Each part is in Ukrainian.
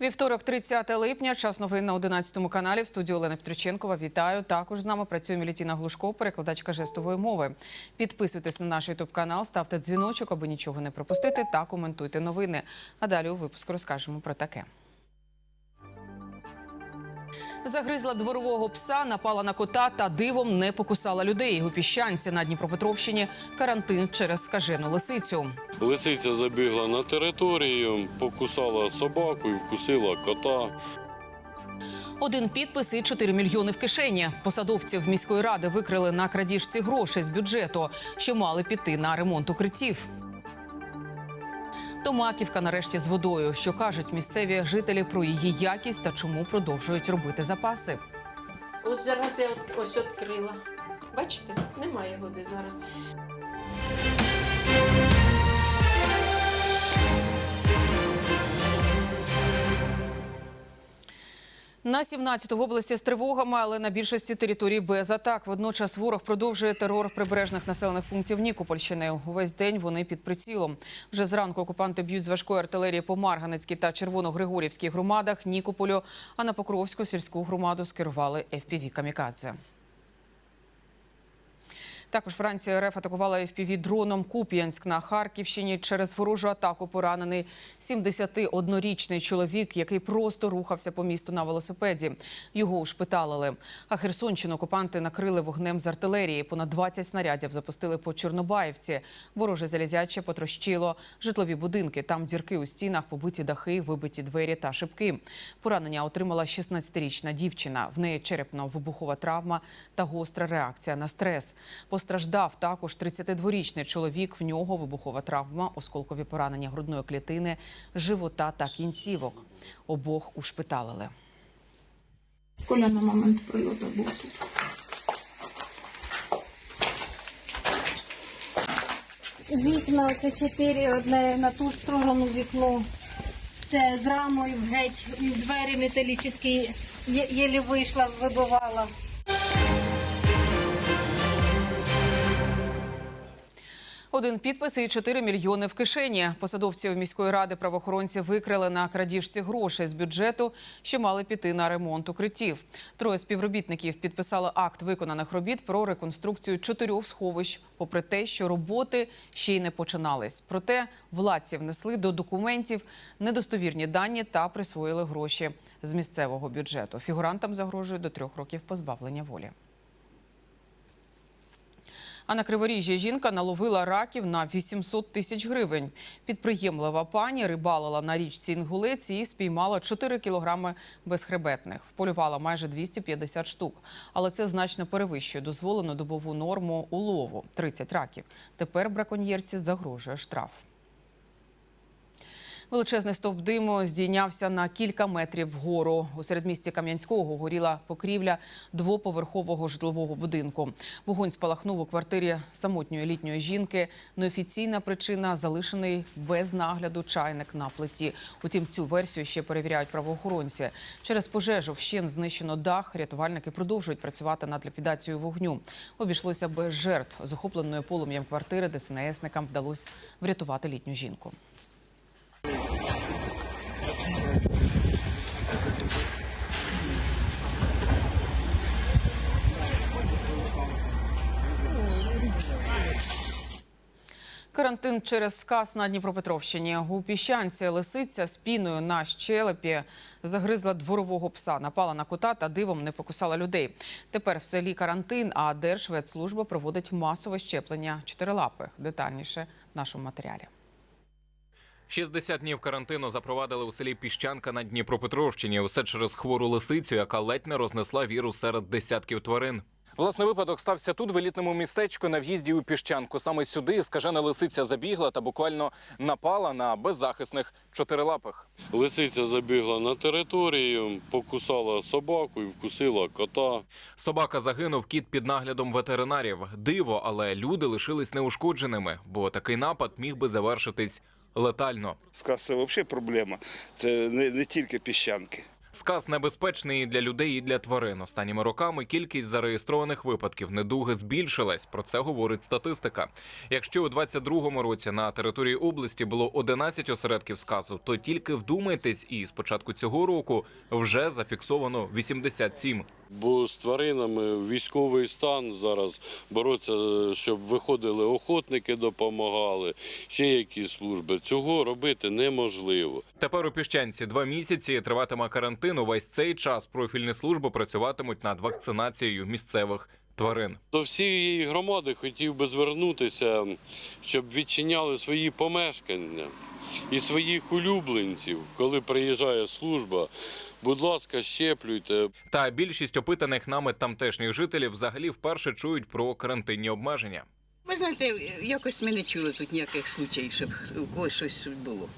Вівторок, 30 липня, час новин на 11 каналі. В студії Олена Петриченкова. Вітаю. Також з нами працює Мілітіна Глушко, перекладачка жестової мови. Підписуйтесь на наш ютуб канал, ставте дзвіночок, аби нічого не пропустити, та коментуйте новини. А далі у випуску розкажемо про таке. Загризла дворового пса, напала на кота та дивом не покусала людей. У піщанці на Дніпропетровщині карантин через скажену лисицю. Лисиця забігла на територію, покусала собаку і вкусила кота. Один підпис і 4 мільйони в кишені. Посадовців міської ради викрили на крадіжці грошей з бюджету, що мали піти на ремонт укриттів. Томаківка нарешті з водою. Що кажуть місцеві жителі про її якість та чому продовжують робити запаси. Ось зараз я ось відкрила. Бачите, немає води зараз. На 17 в області з тривогами, але на більшості територій без атак. Водночас ворог продовжує терор прибережних населених пунктів Нікопольщини. Увесь день вони під прицілом. Вже зранку окупанти б'ють з важкої артилерії по Марганецькій та Червоногригорівській громадах Нікополю, а на Покровську сільську громаду скерували FPV «Камікадзе». Також Франція РФ атакувала FPV дроном Куп'янськ на Харківщині. Через ворожу атаку поранений 71-річний чоловік, який просто рухався по місту на велосипеді. Його ушпиталили. А Херсонщину окупанти накрили вогнем з артилерії. Понад 20 снарядів запустили по Чорнобаївці. Вороже залізяче потрощило житлові будинки. Там дірки у стінах, побиті дахи, вибиті двері та шибки. Поранення отримала 16-річна дівчина. В неї черепно-вибухова травма та гостра реакція на стрес. Постраждав також 32-річний чоловік. В нього вибухова травма, осколкові поранення грудної клітини, живота та кінцівок. Обох ушпиталили. Коля на момент прильоту був тут. Вікна це чотири, одне на ту сторону вікно. Це з рамою геть, двері металічні, єлі вийшла, вибивала. Один підпис і 4 мільйони в кишені. Посадовців міської ради правоохоронці викрили на крадіжці грошей з бюджету, що мали піти на ремонт укриттів. Троє співробітників підписали акт виконаних робіт про реконструкцію чотирьох сховищ, попри те, що роботи ще й не починались. Проте владці внесли до документів недостовірні дані та присвоїли гроші з місцевого бюджету. Фігурантам загрожує до трьох років позбавлення волі. А на Криворіжжі жінка наловила раків на 800 тисяч гривень. Підприємлива пані рибалила на річці Інгулець і спіймала 4 кілограми безхребетних. Вполювала майже 250 штук. Але це значно перевищує дозволену добову норму улову – 30 раків. Тепер браконьєрці загрожує штраф. Величезний стовп диму здійнявся на кілька метрів вгору. У середмісті Кам'янського горіла покрівля двоповерхового житлового будинку. Вогонь спалахнув у квартирі самотньої літньої жінки. Неофіційна причина залишений без нагляду чайник на плиті. Утім, цю версію ще перевіряють правоохоронці. Через пожежу вщен знищено дах. Рятувальники продовжують працювати над ліквідацією вогню. Обійшлося без жертв. З охопленої полум'ям квартири ДСНСникам вдалося врятувати літню жінку. Карантин через сказ на Дніпропетровщині. У піщанці лисиця з піною на щелепі загризла дворового пса, напала на кота та дивом не покусала людей. Тепер в селі карантин, а Держветслужба проводить масове щеплення чотирилапих. Детальніше в нашому матеріалі. 60 днів карантину запровадили у селі Піщанка на Дніпропетровщині. Усе через хвору лисицю, яка ледь не рознесла вірус серед десятків тварин. Власний випадок стався тут, в елітному містечку на в'їзді у Піщанку. Саме сюди скажена лисиця забігла та буквально напала на беззахисних чотирилапих. Лисиця забігла на територію, покусала собаку і вкусила кота. Собака загинув кіт під наглядом ветеринарів. Диво, але люди лишились неушкодженими, бо такий напад міг би завершитись летально. Сказ це взагалі проблема. Це не, не тільки піщанки. Сказ небезпечний і для людей, і для тварин. Останніми роками кількість зареєстрованих випадків недуги збільшилась. Про це говорить статистика. Якщо у 22-му році на території області було 11 осередків сказу, то тільки вдумайтесь, і з початку цього року вже зафіксовано 87. Бо з тваринами військовий стан зараз бороться, щоб виходили охотники, допомагали, ще якісь служби. Цього робити неможливо. Тепер у піщанці два місяці триватиме карантин. Увесь цей час профільні служби працюватимуть над вакцинацією місцевих тварин. До всієї громади хотів би звернутися, щоб відчиняли свої помешкання і своїх улюбленців, коли приїжджає служба. Будь ласка, щеплюйте. Та більшість опитаних нами тамтешніх жителів взагалі вперше чують про карантинні обмеження. Ви знаєте, якось ми не чули тут ніяких случаїв, щоб у когось щось було.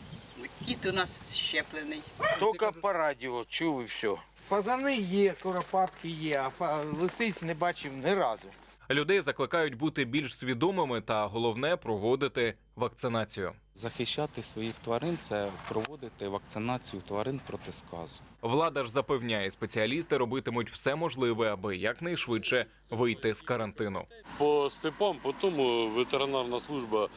Кіт у нас щеплений. Тільки по радіо чув і все. Фазани є, куропатки є, а фа- лисиць не бачив ні разу. Людей закликають бути більш свідомими та головне проводити вакцинацію. Захищати своїх тварин це проводити вакцинацію тварин проти сказу. Влада ж запевняє, спеціалісти робитимуть все можливе, аби якнайшвидше вийти з карантину. По степам, по тому ветеринарна служба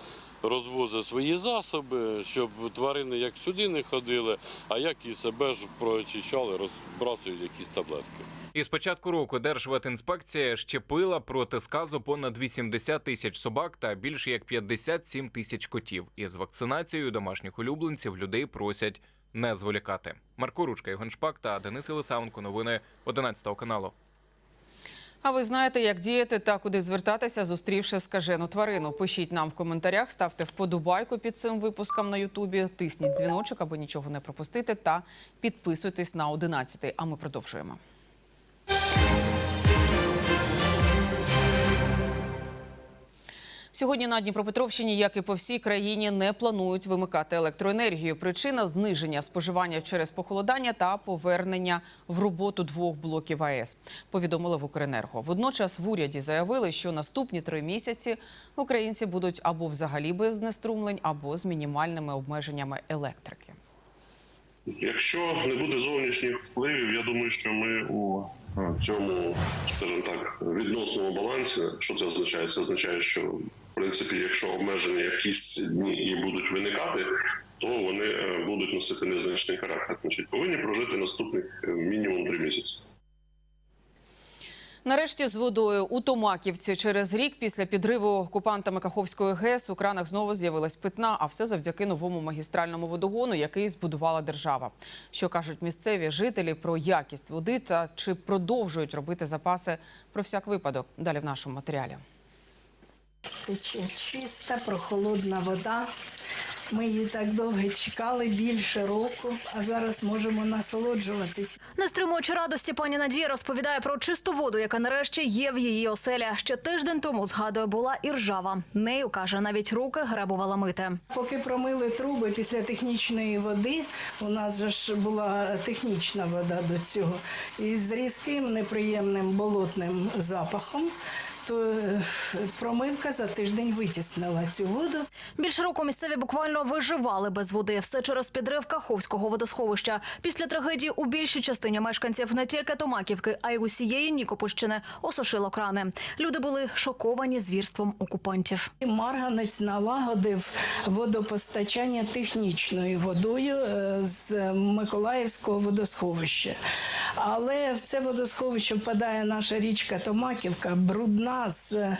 розвозить свої засоби, щоб тварини як сюди не ходили, а як і себе ж проочищали, розбрасують якісь таблетки. І з початку року Держветінспекція щепила проти сказу понад 80 тисяч собак та більше як 57 тисяч котів. І з вакцинацією домашніх улюбленців людей просять не зволікати. Марко Ручка, Ігон Шпак та Денис Єлисаенко. Новини 11 каналу. А ви знаєте, як діяти та куди звертатися, зустрівши скажену тварину? Пишіть нам в коментарях, ставте вподобайку під цим випуском на Ютубі, тисніть дзвіночок, аби нічого не пропустити, та підписуйтесь на 11. А ми продовжуємо. Сьогодні на Дніпропетровщині, як і по всій країні, не планують вимикати електроенергію. Причина зниження споживання через похолодання та повернення в роботу двох блоків АЕС. Повідомили в Укренерго. Водночас в уряді заявили, що наступні три місяці українці будуть або взагалі без знеструмлень, або з мінімальними обмеженнями електрики. Якщо не буде зовнішніх впливів, я думаю, що ми у е, цьому, скажімо так, відносному балансі. Що це означає? Це означає, що в принципі, якщо обмеження якісь дні і будуть виникати, то вони е, будуть носити незначний характер. Значить, повинні прожити наступних е, мінімум три місяці. Нарешті з водою у Томаківці через рік після підриву окупантами Каховської ГЕС у кранах знову з'явилась питна, а все завдяки новому магістральному водогону, який збудувала держава. Що кажуть місцеві жителі про якість води та чи продовжують робити запаси про всяк випадок? Далі в нашому матеріалі. Чиста, прохолодна вода. Ми її так довго чекали, більше року, а зараз можемо насолоджуватись. Не стримуючи радості, пані Надія розповідає про чисту воду, яка нарешті є в її оселі. Ще тиждень тому згадує, була і ржава. Нею каже, навіть руки гребувала мити. Поки промили труби після технічної води, у нас же ж була технічна вода до цього, і з різким неприємним болотним запахом, промивка за тиждень витіснила цю воду. Більше року місцеві буквально виживали без води. Все через підрив Каховського водосховища. Після трагедії у більшій частині мешканців не тільки Томаківки, а й усієї Нікопольщини осушило крани. Люди були шоковані звірством окупантів. Марганець налагодив водопостачання технічною водою е, з Миколаївського водосховища. Але в це водосховище впадає наша річка Томаківка, брудна з е,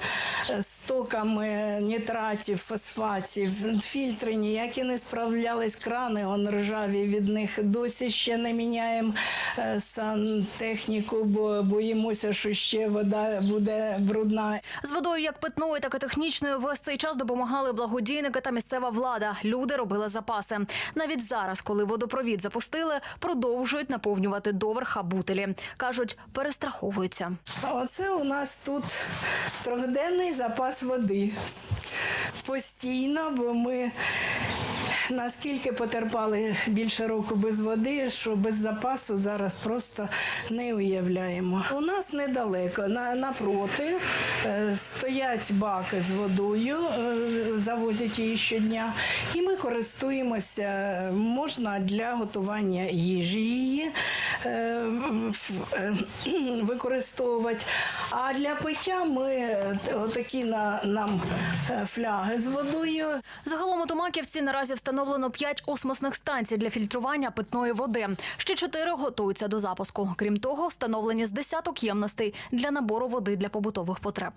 стоками нітратів, фосфатів, фільтри ніякі не справлялись, крани он ржаві від них. Досі ще не міняємо е, сантехніку, бо боїмося, що ще вода буде брудна. З водою як питною, так і технічною весь цей час допомагали благодійники та місцева влада. Люди робили запаси. Навіть зараз, коли водопровід запустили, продовжують наповнювати доверха бутелі. кажуть, перестраховуються. А Оце у нас тут трьохденний запас води. Постійно, бо ми наскільки потерпали більше року без води, що без запасу зараз просто не уявляємо. У нас недалеко, на, напроти е, стоять баки з водою, е, завозять її щодня, і ми користуємося. Можна для готування їжі її е, використовувати. А для пиття ми отакі на, нам фляги з водою. Загалом у Томаківці наразі встановлено 5 осмосних станцій для фільтрування питної води. Ще 4 готуються до запуску. Крім того, встановлені з десяток ємностей для набору води для побутових потреб.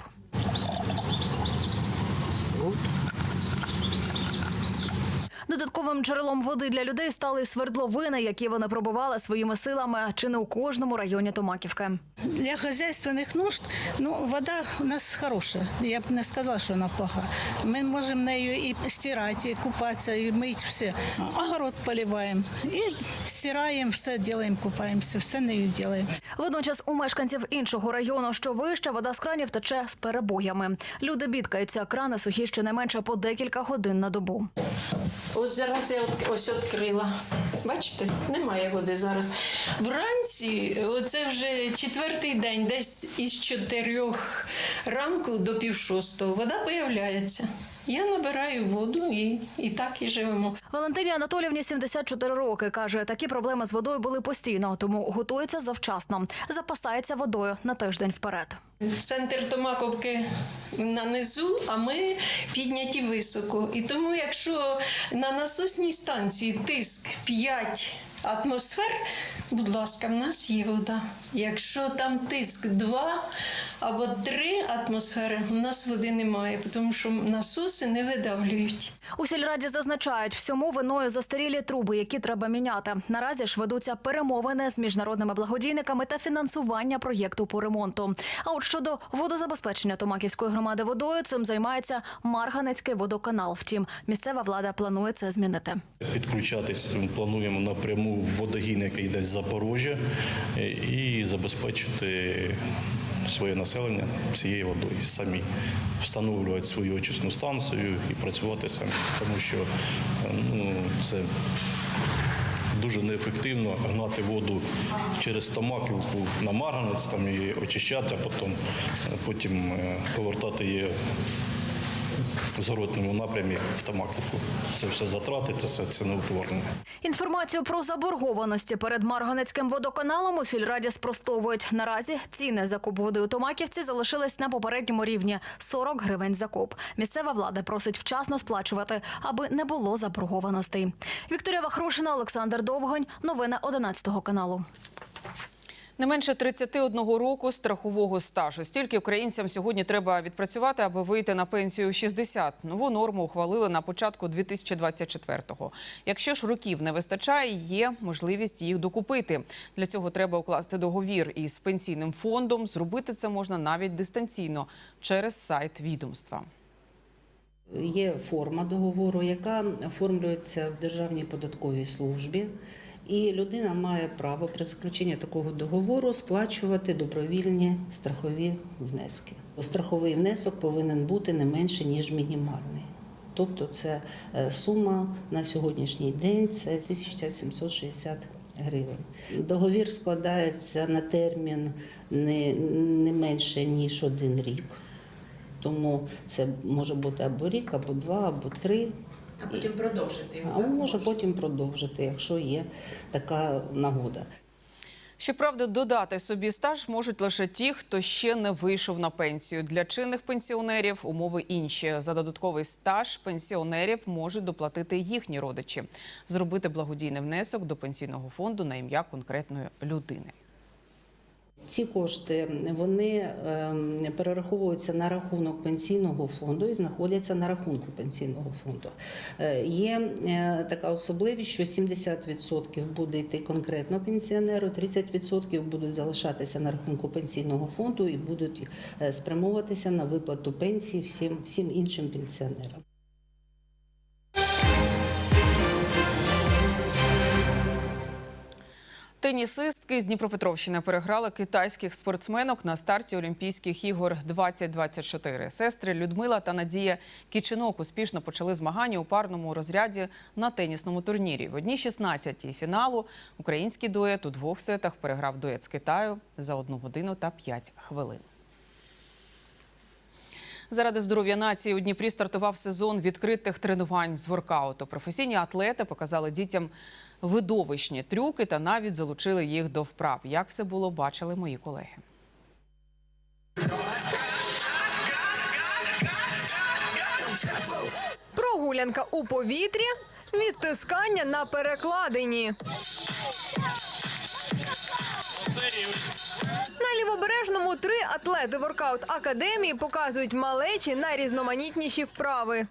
Додатковим джерелом води для людей стали свердловини, які вони пробували своїми силами чи не у кожному районі Томаківки. Для хозяйственных нужд, ну, вода у нас хорошая. Я б не сказала, що вона плоха. Ми можемо нею і стирати, і купатися, і мити все. Огород поливаємо, і стираємо, все робимо, купаємося, все нею робимо. Водночас у мешканців іншого району, що вище, вода з кранів тече з перебоями. Люди бідкаються, крани сухі щонайменше по декілька годин на добу. Ось зараз я от, ось відкрила. Бачите, немає води зараз. Вранці, оце вже четвертий день, десь із чотирьох ранку до пів шостого, вода появляється. Я набираю воду і, і так і живемо. Валентині Анатолівні 74 роки. Каже, такі проблеми з водою були постійно, тому готується завчасно. Запасається водою на тиждень вперед. Центр Томаковки на низу, а ми підняті високо. І тому, якщо на насосній станції тиск 5 атмосфер, будь ласка, в нас є вода. Якщо там тиск 2 або 3 атмосфери, у нас води немає, тому що насоси не видавлюють. У сільраді зазначають, всьому виною застарілі труби, які треба міняти. Наразі ж ведуться перемовини з міжнародними благодійниками та фінансування проєкту по ремонту. А от щодо водозабезпечення Томаківської громади водою, цим займається Марганецький водоканал. Втім, місцева влада планує це змінити. Підключатись плануємо напряму водогін, який йде з Запоріжжя, е, і забезпечити своє населення цією водою. Самі, встановлювати свою очисну станцію і працювати самі, тому що е, ну, це дуже неефективно гнати воду через Томаківку на Марганець там її очищати, а потім, потім е, повертати її в зворотному напрямі в Томаківку. Це все затрати, це все ціноутворення. Інформацію про заборгованості перед Марганецьким водоканалом у сільраді спростовують. Наразі ціни за куб води у Томаківці залишились на попередньому рівні 40 гривень за куб. Місцева влада просить вчасно сплачувати, аби не було заборгованостей. Вікторія Вахрушина, Олександр Довгонь. Новини 11 каналу. Не менше 31 року страхового стажу. Стільки українцям сьогодні треба відпрацювати, аби вийти на пенсію у 60. Нову норму ухвалили на початку 2024-го. Якщо ж років не вистачає, є можливість їх докупити. Для цього треба укласти договір із пенсійним фондом. Зробити це можна навіть дистанційно через сайт відомства. Є форма договору, яка оформлюється в Державній податковій службі, і людина має право при заключенні такого договору сплачувати добровільні страхові внески. Страховий внесок повинен бути не менше ніж мінімальний. Тобто, це е, сума на сьогоднішній день це 1760 гривень. Договір складається на термін не, не менше ніж один рік. Тому це може бути або рік, або два, або три. А потім продовжити його. А може потім продовжити, якщо є така нагода. Щоправда, додати собі стаж можуть лише ті, хто ще не вийшов на пенсію. Для чинних пенсіонерів умови інші. За додатковий стаж пенсіонерів можуть доплатити їхні родичі, зробити благодійний внесок до пенсійного фонду на ім'я конкретної людини. Ці кошти вони ем, перераховуються на рахунок пенсійного фонду і знаходяться на рахунку пенсійного фонду. Е, Є е, така особливість, що 70% буде йти конкретно пенсіонеру, 30% будуть залишатися на рахунку пенсійного фонду і будуть е, спрямовуватися на виплату пенсії всім, всім іншим пенсіонерам. Тенісистки з Дніпропетровщини переграли китайських спортсменок на старті Олімпійських ігор 2024. Сестри Людмила та Надія Кічинок успішно почали змагання у парному розряді на тенісному турнірі. В одній 16-й фіналу український дует у двох сетах переграв дует з Китаю за 1 годину та 5 хвилин. Заради здоров'я нації у Дніпрі стартував сезон відкритих тренувань з воркауту. Професійні атлети показали дітям видовищні трюки та навіть залучили їх до вправ. Як все було, бачили мої колеги. Прогулянка у повітрі, відтискання на перекладині. На лівобережному три атлети воркаут академії показують малечі найрізноманітніші вправи.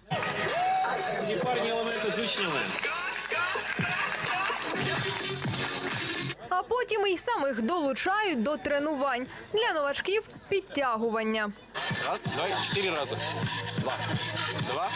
Парні елементи з учнями. Потім і самих долучають до тренувань для новачків підтягування. Раз, два, чотири рази. Два. Два.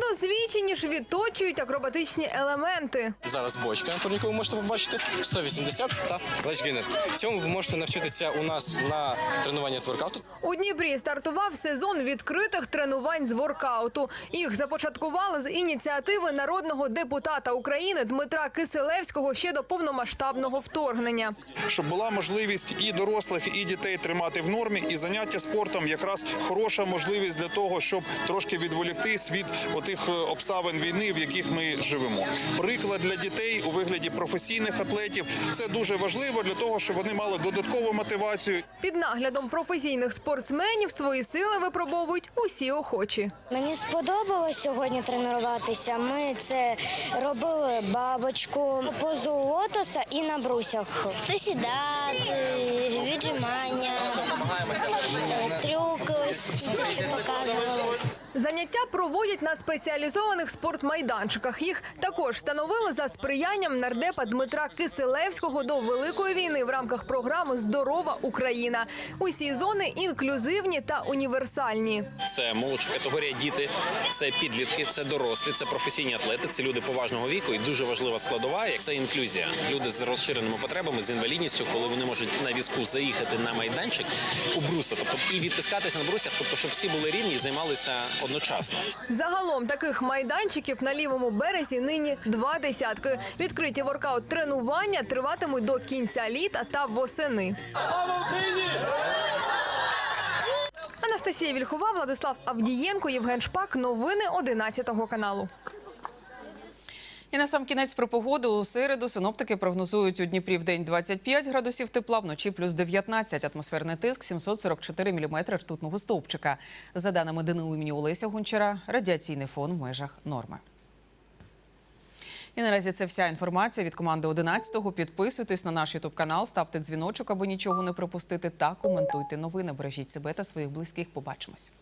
Досвідчені ж відточують акробатичні елементи. Зараз бочка, на турніку ви можете побачити. 180 та лечгінер. Цьому ви можете навчитися у нас на тренуванні з воркауту. У Дніпрі стартував сезон відкритих тренувань з воркауту. Їх започаткували з ініціативи народного депутата України Дмитра Киселевського ще до повномасштабного вторгнення. щоб була можливість і дорослих, і дітей тримати в нормі, і заняття спортом якраз хороша можливість для того, щоб трошки відволіктись від отих е, обставин війни, в яких ми живемо. Приклад для дітей у вигляді професійних атлетів це дуже важливо для того, щоб вони мали додаткову мотивацію. Під наглядом професійних спортсменів свої сили випробовують усі охочі. Мені сподобалось сьогодні тренуватися. Ми це робили бабочку, позу лотоса і на брусях. Присідати, віджимання, трюки ось ці показували. Заняття проводять на спеціалізованих спортмайданчиках. Їх також встановили за сприянням нардепа Дмитра Киселевського до великої війни в рамках програми Здорова Україна. Усі зони інклюзивні та універсальні. Це молодша категорія діти, це підлітки, це дорослі, це професійні атлети, це люди поважного віку. І дуже важлива складова це інклюзія. Люди з розширеними потребами, з інвалідністю, коли вони можуть на візку заїхати на майданчик у бруса, тобто і відтискатися на брусях, тобто щоб всі були рівні і займалися одночасно. Загалом таких майданчиків на лівому березі нині два десятки. Відкриті воркаут тренування триватимуть до кінця літа та восени. Анастасія Вільхова, Владислав Авдієнко, Євген Шпак. Новини 11 каналу. І на сам кінець про погоду у середу синоптики прогнозують у Дніпрі в день 25 градусів тепла, вночі плюс 19. Атмосферний тиск 744 міліметри ртутного стовпчика. За даними ДНУ імені Олеся Гончара, радіаційний фон в межах норми. І наразі це вся інформація від команди 11-го. Підписуйтесь на наш ютуб канал, ставте дзвіночок, аби нічого не пропустити, та коментуйте новини. Бережіть себе та своїх близьких. Побачимось.